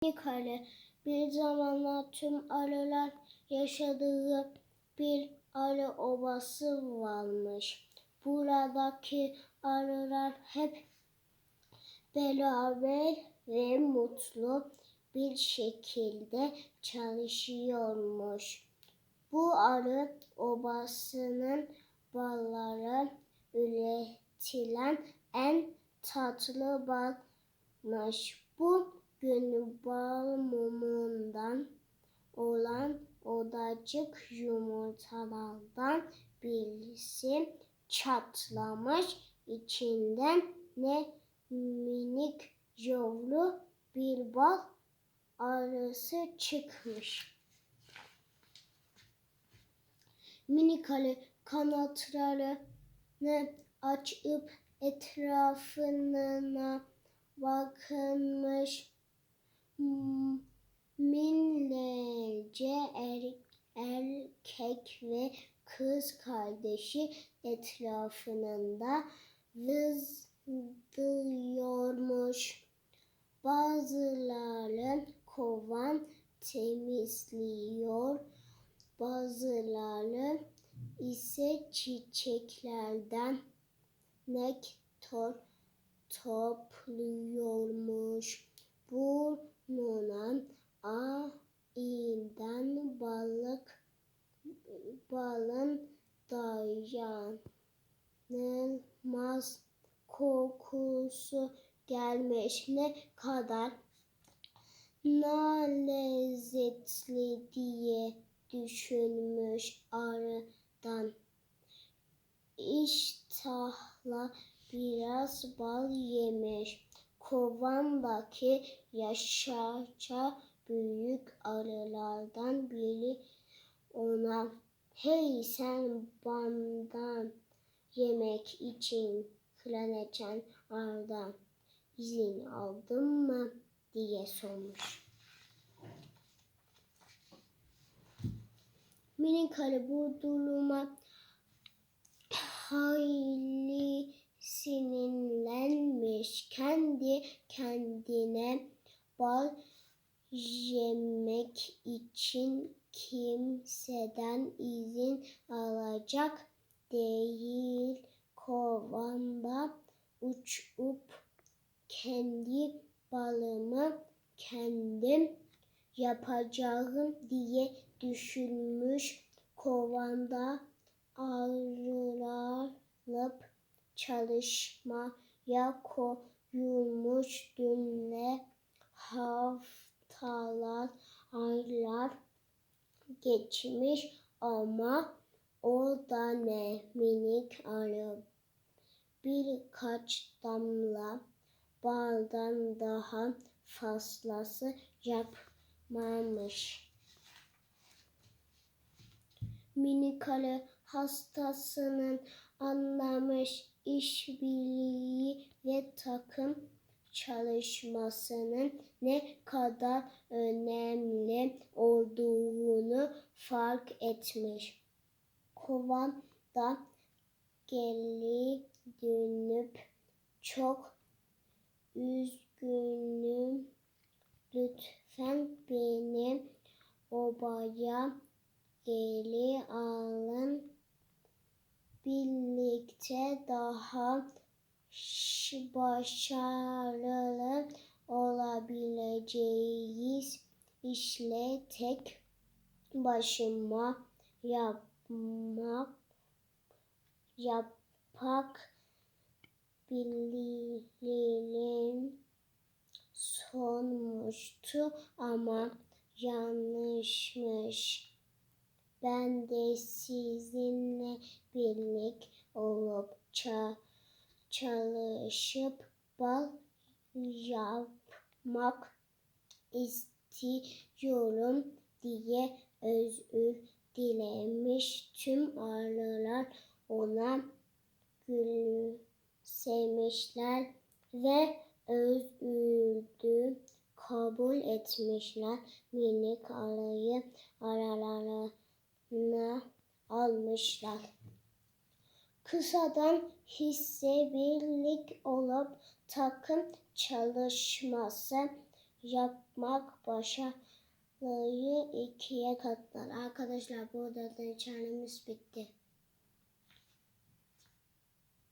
Kale bir zamanlar tüm arılar yaşadığı bir arı obası varmış. Buradaki arılar hep beraber ve mutlu bir şekilde çalışıyormuş. Bu arı obasının balları üretilen en tatlı balmış. Bu gün bal mumundan olan odacık yumurtalardan birisi çatlamış. İçinden ne minik yavru bir bal arısı çıkmış. Minik arı kanatlarını açıp etrafına bakınmış. Binlerce er, erkek ve kız kardeşi etrafında vızlıyormuş. Bazıları kovan temizliyor, bazıları ise çiçeklerden nektar topluyormuş. Burnuna ayından balık balın dayanılmaz kokusu gelmiş ne kadar na lezzetli diye düşünmüş arıdan. İştahla biraz bal yemiş. Kovandaki yaşaça büyük arılardan biri ona hey sen bandan yemek için klaneten arıdan izin aldın mı diye sormuş. Minik arı bu duruma hayli sinirlenmiş. Kendi kendine bal yemek için kimseden izin alacak değil. Kovanda uçup kendi balımı kendim yapacağım diye düşünmüş. Kovanda ayrılıp çalışmaya koyulmuş dünle haftalar, aylar geçmiş ama o da ne minik arı birkaç damla baldan daha fazlası yapmamış. Minik arı hastasının anlamış işbirliği ve takım çalışmasının ne kadar önemli olduğunu fark etmiş. Kovan da geri dönüp çok üzgünüm. Lütfen beni obaya geri alın. Birlikte daha başarılı olabileceğiz. İşle tek başıma yapmak yapak bilirim sonmuştu ama yanlışmış. Ben de sizinle birlik olup ça çalışıp bal yapmak istiyorum diye özür dilemiş. Tüm arılar ona gülümsemişler ve özürdü kabul etmişler. Minik arıyı aralarına almışlar. Kısadan hisse birlik olup takım çalışması yapmak başarıyı ikiye katlar. Arkadaşlar burada da çanemiz bitti.